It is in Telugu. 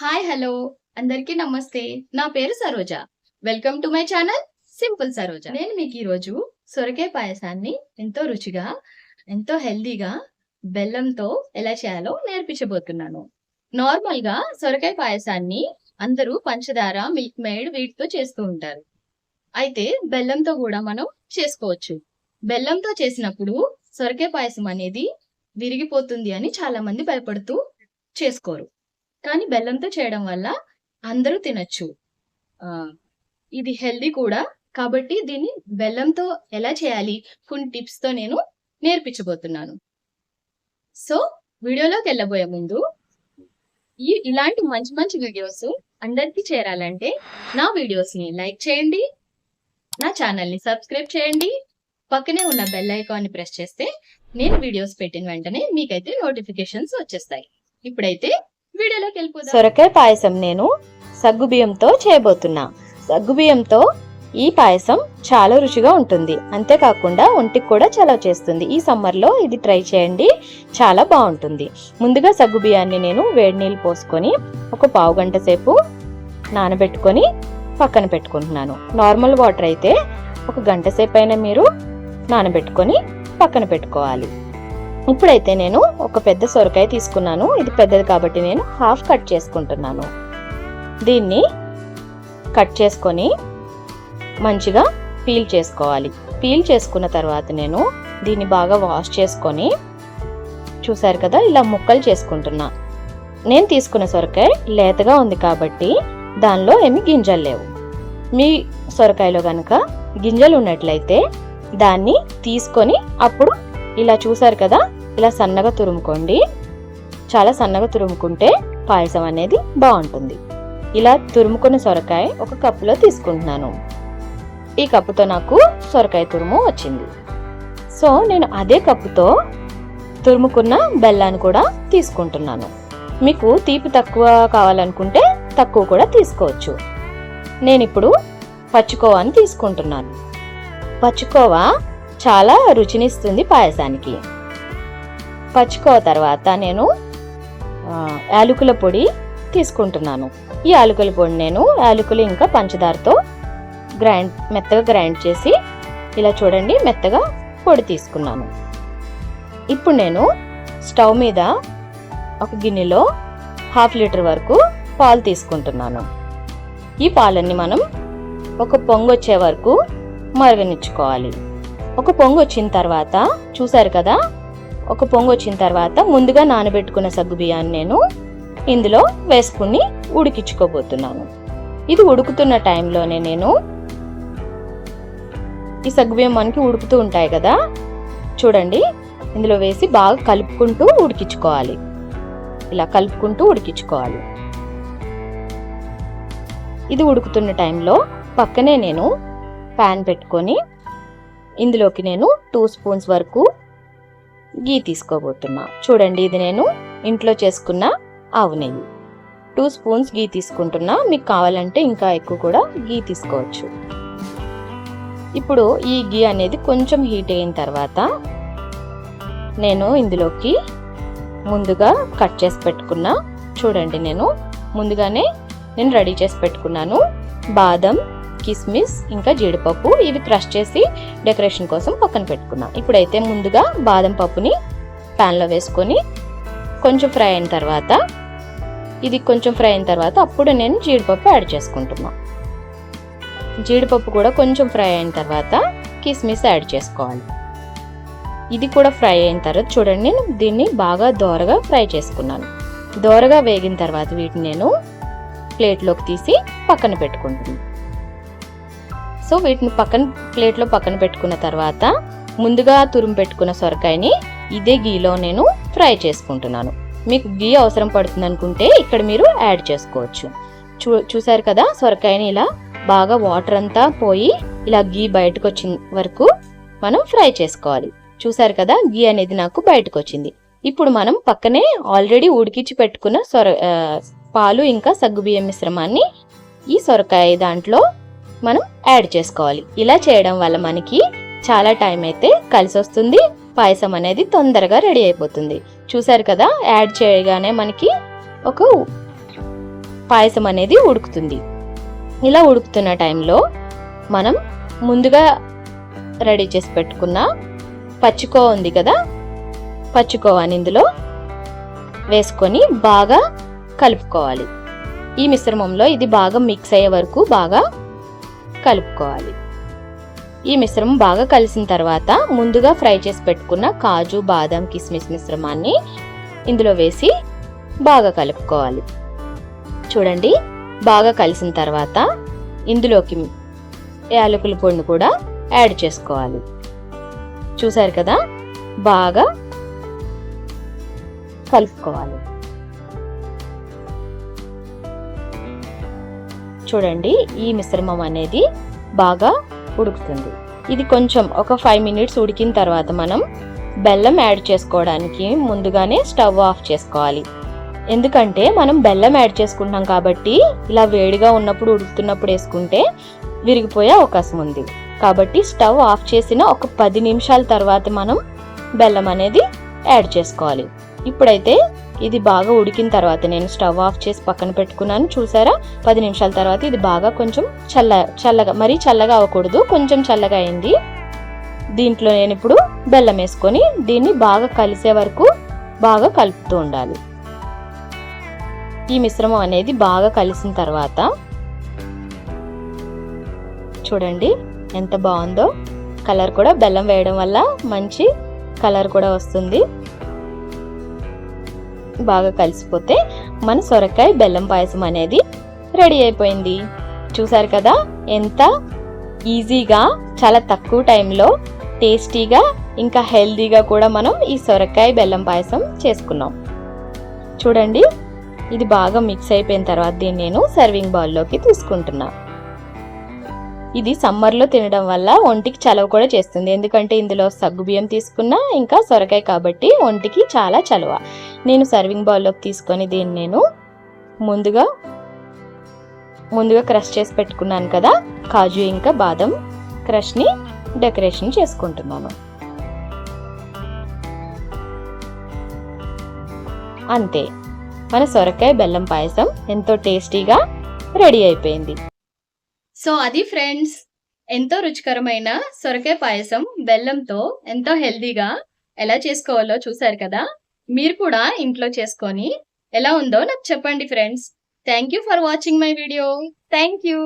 Hi hello. అందరికీ నమస్తే. నా పేరు Saroja. Welcome to my channel simple Saroja నేను మీకు ఈరోజు సొరకాయ పాయసాన్ని ఎంతో రుచిగా ఎంతో హెల్దీగా బెల్లంతో ఎలా చేయాలో నేర్పించబోతున్నాను. నార్మల్గా సొరకాయ పాయసాన్ని అందరూ పంచదార మిల్క్ మేడ్ వీటితో చేస్తూ ఉంటారు. అయితే బెల్లంతో కూడా మనం చేసుకోవచ్చు. బెల్లంతో చేసినప్పుడు సొరకాయ పాయసం అనేది విరిగిపోతుంది అని చాలా మంది భయపడుతూ చేసుకోరు. కానీ బెల్లంతో చేయడం వల్ల అందరూ తినచ్చు. ఇది హెల్దీ కూడా. కాబట్టి దీన్ని బెల్లంతో ఎలా చేయాలి? కొన్ని టిప్స్తో నేను నేర్పించబోతున్నాను. సో వీడియోలోకి వెళ్ళబోయే ముందు ఈ ఇలాంటి మంచి మంచి వీడియోస్ అందరికీ చేరాలంటే నా వీడియోస్ని లైక్ చేయండి. నా ఛానల్ని సబ్స్క్రైబ్ చేయండి. పక్కనే ఉన్న బెల్ ఐకాన్ని ప్రెస్ చేస్తే నేను వీడియోస్ పెట్టిన వెంటనే మీకైతే నోటిఫికేషన్స్ వచ్చేస్తాయి. ఇప్పుడైతే వీడియోలోకి వెళ్ళిపోదాం. సొరకాయ పాయసం నేను సగ్గుబియ్యంతో చేయబోతున్నా. సగ్గుబియ్యంతో ఈ పాయసం చాలా రుచిగా ఉంటుంది. అంతేకాకుండా ఒంటికి కూడా చలవ చేస్తుంది. ఈ సమ్మర్లో ఇది ట్రై చేయండి. చాలా బాగుంటుంది. ముందుగా సగ్గుబియ్యాన్ని నేను వేడి నీళ్ళు పోసుకొని ఒక పావు గంట సేపు నానబెట్టుకొని పక్కన పెట్టుకుంటున్నాను. నార్మల్ వాటర్ అయితే ఒక గంట సేపు అయినా మీరు నానబెట్టుకొని పక్కన పెట్టుకోవాలి. ఇప్పుడైతే నేను ఒక పెద్ద సొరకాయ తీసుకున్నాను. ఇది పెద్దది కాబట్టి నేను హాఫ్ కట్ చేసుకుంటున్నాను. దీన్ని కట్ చేసుకొని మంచిగా పీల్ చేసుకోవాలి. పీల్ చేసుకున్న తర్వాత నేను దీన్ని బాగా వాష్ చేసుకొని చూసారు కదా ఇలా ముక్కలు చేసుకుంటున్నా. నేను తీసుకున్న సొరకాయ లేతగా ఉంది కాబట్టి దానిలో ఏమి గింజలు లేవు. మీ సొరకాయలో కనుక గింజలు ఉన్నట్లయితే దాన్ని తీసుకొని అప్పుడు ఇలా చూసారు కదా ఇలా సన్నగా తురుముకోండి. చాలా సన్నగా తురుముకుంటే పాయసం అనేది బాగుంటుంది. ఇలా తురుముకున్న సొరకాయ ఒక కప్పులో తీసుకుంటున్నాను. ఈ కప్పుతో నాకు సొరకాయ తురుము వచ్చింది. సో నేను అదే కప్పుతో తురుముకున్న బెల్లాన్ని కూడా తీసుకుంటున్నాను. మీకు తీపి తక్కువ కావాలనుకుంటే తక్కువ కూడా తీసుకోవచ్చు. నేను ఇప్పుడు పచ్చుకోవాని తీసుకుంటున్నాను. పచ్చికోవా చాలా రుచినిస్తుంది పాయసానికి. పచ్చుకో తర్వాత నేను యాలకుల పొడి తీసుకుంటున్నాను. ఈ యాలకుల పొడి నేను యాలకులు ఇంకా పంచదారతో గ్రైండ్ మెత్తగా గ్రైండ్ చేసి ఇలా చూడండి మెత్తగా పొడి తీసుకున్నాను. ఇప్పుడు నేను స్టవ్ మీద ఒక గిన్నెలో హాఫ్ లీటర్ వరకు పాలు తీసుకుంటున్నాను. ఈ పాలన్నీ మనం ఒక పొంగు వచ్చే వరకు మరగనిచ్చుకోవాలి. ఒక పొంగు వచ్చిన తర్వాత చూసారు కదా ఒక పొంగు వచ్చిన తర్వాత ముందుగా నానబెట్టుకున్న సగ్గు బియ్యాన్ని నేను ఇందులో వేసుకుని ఉడికించుకోబోతున్నాను. ఇది ఉడుకుతున్న టైంలోనే నేను ఈ సగ్గుబియ్యం మనకి ఉడుకుతూ ఉంటాయి కదా? చూడండి. ఇందులో వేసి బాగా కలుపుకుంటూ ఉడికించుకోవాలి. ఇలా కలుపుకుంటూ ఉడికించుకోవాలి. ఇది ఉడుకుతున్న టైంలో పక్కనే నేను ప్యాన్ పెట్టుకొని ఇందులోకి నేను టూ స్పూన్స్ వరకు గీ తీసుకోబోతున్నా. చూడండి ఇది నేను ఇంట్లో చేసుకున్న ఆవు నెయ్యి. టూ స్పూన్స్ గీ తీసుకుంటున్నా. మీకు కావాలంటే ఇంకా ఎక్కువ కూడా గీ తీసుకోవచ్చు. ఇప్పుడు ఈ గీ అనేది కొంచెం హీట్ అయిన తర్వాత నేను ఇందులోకి ముందుగా కట్ చేసి పెట్టుకున్న. చూడండి నేను ముందుగానే నేను రెడీ చేసి పెట్టుకున్నాను. బాదం కిస్మిస్ ఇంకా జీడిపప్పు ఇవి క్రష్ చేసి డెకరేషన్ కోసం పక్కన పెట్టుకున్నాం. ఇప్పుడైతే ముందుగా బాదం పప్పుని ప్యాన్లో వేసుకొని కొంచెం ఫ్రై అయిన తర్వాత ఇది కొంచెం ఫ్రై అయిన తర్వాత అప్పుడు నేను జీడిపప్పు యాడ్ చేసుకుంటున్నా. జీడిపప్పు కూడా కొంచెం ఫ్రై అయిన తర్వాత కిస్మిస్ యాడ్ చేసుకోవాలి. ఇది కూడా ఫ్రై అయిన తర్వాత చూడండి నేను దీన్ని బాగా దోరగా ఫ్రై చేసుకున్నాను. దోరగా వేగిన తర్వాత వీటిని నేను ప్లేట్లోకి తీసి పక్కన పెట్టుకుంటున్నాను సో వీటిని పక్కన ప్లేట్లో పక్కన పెట్టుకున్న తర్వాత ముందుగా తురుము పెట్టుకున్న సొరకాయని ఇదే గీలో నేను ఫ్రై చేసుకుంటున్నాను. మీకు గీ అవసరం పడుతుంది అనుకుంటే ఇక్కడ మీరు యాడ్ చేసుకోవచ్చు. చూ చూసారు కదా సొరకాయని ఇలా బాగా వాటర్ అంతా పోయి ఇలా గీ బయటకు వచ్చిన వరకు మనం ఫ్రై చేసుకోవాలి. చూసారు కదా గీ అనేది నాకు బయటకు వచ్చింది ఇప్పుడు మనం పక్కనే ఆల్రెడీ ఉడికించి పెట్టుకున్న సొర పాలు ఇంకా సగ్గుబియ్యం మిశ్రమాన్ని ఈ సొరకాయ దాంట్లో మనం యాడ్ చేసుకోవాలి. ఇలా చేయడం వల్ల మనకి చాలా టైం అయితే కలిసి వస్తుంది పాయసం అనేది తొందరగా రెడీ అయిపోతుంది. చూసారు కదా? యాడ్ చేయగానే మనకి ఒక పాయసం అనేది ఉడుకుతుంది. ఇలా ఉడుకుతున్న టైంలో మనం ముందుగా రెడీ చేసి పెట్టుకున్న పచ్చికోవ ఉంది కదా? పచ్చికోవాని ఇందులో వేసుకొని బాగా కలుపుకోవాలి. ఈ మిశ్రమంలో ఇది బాగా మిక్స్ అయ్యే వరకు బాగా కలుపుకోవాలి. ఈ మిశ్రమం బాగా కలిసిన తర్వాత ముందుగా ఫ్రై చేసి పెట్టుకున్న కాజు బాదం కిస్మిస్ మిశ్రమాన్ని ఇందులో వేసి బాగా కలుపుకోవాలి. చూడండి బాగా కలిసిన తర్వాత ఇందులోకి యాలకుల పొడిని కూడా యాడ్ చేసుకోవాలి. చూసారు కదా? బాగా కలుపుకోవాలి. చూడండి ఈ మిశ్రమం అనేది బాగా ఉడుకుతుంది. ఇది కొంచెం ఒక ఫైవ్ మినిట్స్ ఉడికిన తర్వాత మనం బెల్లం యాడ్ చేసుకోవడానికి ముందుగానే స్టవ్ ఆఫ్ చేసుకోవాలి. ఎందుకంటే మనం బెల్లం యాడ్ చేసుకుంటున్నాం కాబట్టి ఇలా వేడిగా ఉన్నప్పుడు ఉడుకుతున్నప్పుడు వేసుకుంటే విరిగిపోయే అవకాశం ఉంది. కాబట్టి స్టవ్ ఆఫ్ చేసిన ఒక పది నిమిషాల తర్వాత మనం బెల్లం అనేది యాడ్ చేసుకోవాలి. ఇప్పుడైతే ఇది బాగా ఉడికిన తర్వాత నేను స్టవ్ ఆఫ్ చేసి పక్కన పెట్టుకున్నాను. చూసారా? పది నిమిషాల తర్వాత ఇది బాగా కొంచెం చల్ల చల్లగా మరీ చల్లగా అవ్వకూడదు. కొంచెం చల్లగా అయింది. దీంట్లో నేను ఇప్పుడు బెల్లం వేసుకొని దీన్ని బాగా కలిసే వరకు బాగా కలుపుతూ ఉండాలి. ఈ మిశ్రమం అనేది బాగా కలిసిన తర్వాత చూడండి ఎంత బాగుందో. కలర్ కూడా బెల్లం వేయడం వల్ల మంచి కలర్ కూడా వస్తుంది. బాగా కలిసిపోతే మన సొరకాయ బెల్లం పాయసం అనేది రెడీ అయిపోయింది. చూసారు కదా ఎంత ఈజీగా చాలా తక్కువ టైంలో టేస్టీగా ఇంకా హెల్దీగా కూడా మనం ఈ సొరకాయ బెల్లం పాయసం చేసుకున్నాం. చూడండి ఇది బాగా మిక్స్ అయిపోయిన తర్వాత దీన్ని నేను సర్వింగ్ బౌల్లోకి తీసుకుంటున్నాను ఇది సమ్మర్లో తినడం వల్ల ఒంటికి చలవ కూడా చేస్తుంది. ఎందుకంటే ఇందులో సగ్గు బియ్యం తీసుకున్నా ఇంకా సొరకాయ కాబట్టి ఒంటికి చాలా చలవ. నేను సర్వింగ్ బౌల్లోకి తీసుకొని దీన్ని నేను ముందుగా ముందుగా క్రష్ చేసి పెట్టుకున్నాను కదా కాజు ఇంకా బాదం క్రష్ని డెకరేషన్ చేసుకుంటున్నాను. అంతే. మన సొరకాయ బెల్లం పాయసం ఎంతో టేస్టీగా రెడీ అయిపోయింది. సో అది ఫ్రెండ్స్ ఎంతో రుచికరమైన సొరకాయ పాయసం బెల్లంతో ఎంతో హెల్దీగా ఎలా చేసుకోవాలో చూసారు కదా? మీరు కూడా ఇంట్లో చేసుకొని ఎలా ఉందో నాకు చెప్పండి friends. Thank you for watching my video. Thank you.